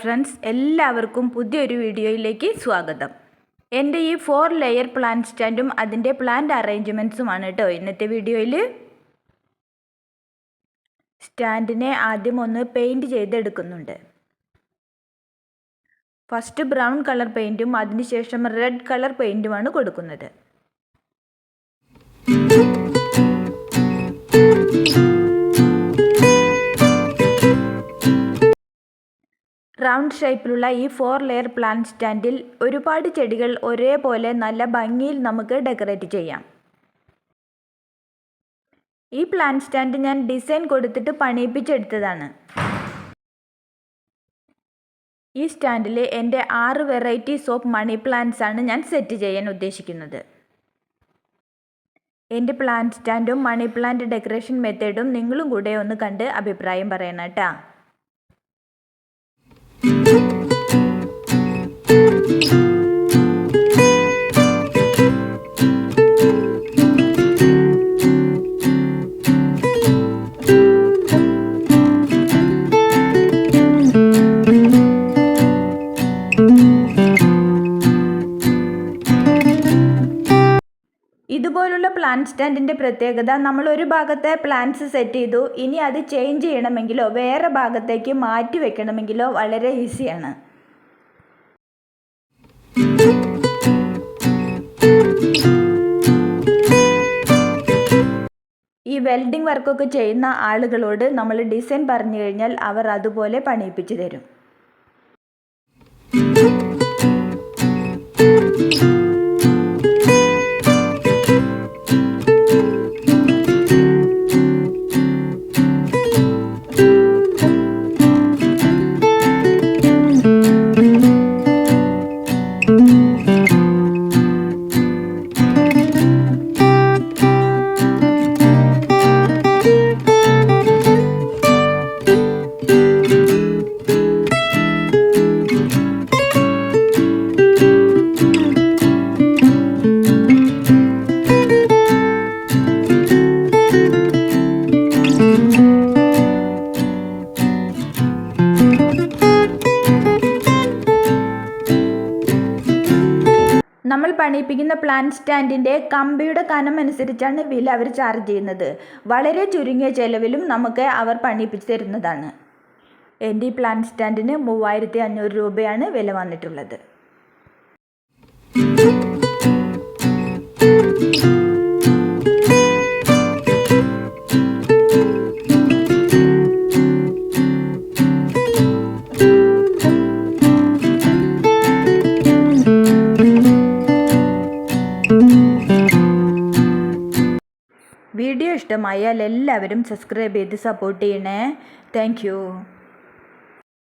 Friends എല്ലാവർക്കും പുതിയൊരു വീഡിയോയിലേക്ക് സ്വാഗതം. എന്റെ ഈ ഫോർ ലെയർ പ്ലാന്റ് സ്റ്റാൻഡും അതിന്റെ പ്ലാന്റ് അറേഞ്ച്മെന്റ്സുമാണ് കേട്ടോ ഇന്നത്തെ വീഡിയോയിൽ സ്റ്റാൻഡിനെ ആദ്യം ഒന്ന് പെയിന്റ് ചെയ്തെടുക്കുന്നുണ്ട്. ഫസ്റ്റ് ബ്രൗൺ കളർ പെയിന്റും അതിനുശേഷം റെഡ് കളർ പെയിന്റുമാണ് കൊടുക്കുന്നത്. റൗണ്ട് ഷേപ്പിലുള്ള ഈ ഫോർ ലെയർ പ്ലാന്റ് സ്റ്റാൻഡിൽ ഒരുപാട് ചെടികൾ ഒരേപോലെ നല്ല ഭംഗിയിൽ നമുക്ക് ഡെക്കറേറ്റ് ചെയ്യാം. ഈ പ്ലാന്റ് സ്റ്റാൻഡ് ഞാൻ ഡിസൈൻ കൊടുത്തിട്ട് പണിയിപ്പിച്ചെടുത്തതാണ്. ഈ സ്റ്റാൻഡിൽ എന്റെ ആറ് വെറൈറ്റീസ് ഓഫ് മണി പ്ലാന്റ്സ് ആണ് ഞാൻ സെറ്റ് ചെയ്യാൻ ഉദ്ദേശിക്കുന്നത്. എന്റെ പ്ലാന്റ് സ്റ്റാൻഡും മണി പ്ലാന്റ് ഡെക്കറേഷൻ മെത്തേഡും നിങ്ങളും കൂടെ ഒന്ന് കണ്ട് അഭിപ്രായം പറയണം കേട്ടോ. Música ഇതുപോലുള്ള പ്ലാന്റ് സ്റ്റാൻഡിന്റെ പ്രത്യേകത നമ്മൾ ഒരു ഭാഗത്തെ പ്ലാന്റ്സ് സെറ്റ് ചെയ്തു. ഇനി അത് ചേഞ്ച് ചെയ്യണമെങ്കിലോ വേറെ ഭാഗത്തേക്ക് മാറ്റി വെക്കണമെങ്കിലോ വളരെ ഈസിയാണ് ഈ വെൽഡിംഗ് വർക്കൊക്കെ ചെയ്യുന്ന ആളുകളോട് നമ്മൾ ഡിസൈൻ പറഞ്ഞു കഴിഞ്ഞാൽ അവർ അതുപോലെ പണിയിപ്പിച്ചു തരും. നമ്മൾ പണിയിപ്പിക്കുന്ന പ്ലാന്റ് സ്റ്റാൻഡിന്റെ കമ്പിയുടെ കനം അനുസരിച്ചാണ് വില അവർ ചാർജ് ചെയ്യുന്നത്. വളരെ ചുരുങ്ങിയ ചെലവിലും നമുക്ക് അവർ പണിയിപ്പിച്ച് തരുന്നതാണ്. എന്റെ ഈ പ്ലാന്റ് സ്റ്റാൻഡിന് മൂവായിരത്തി അഞ്ഞൂറ് രൂപയാണ് വില വന്നിട്ടുള്ളത്. വീഡിയോ ഇഷ്ടമായാൽ എല്ലാവരും സബ്സ്ക്രൈബ് ചെയ്ത് സപ്പോർട്ട് ചെയ്യണേ. താങ്ക്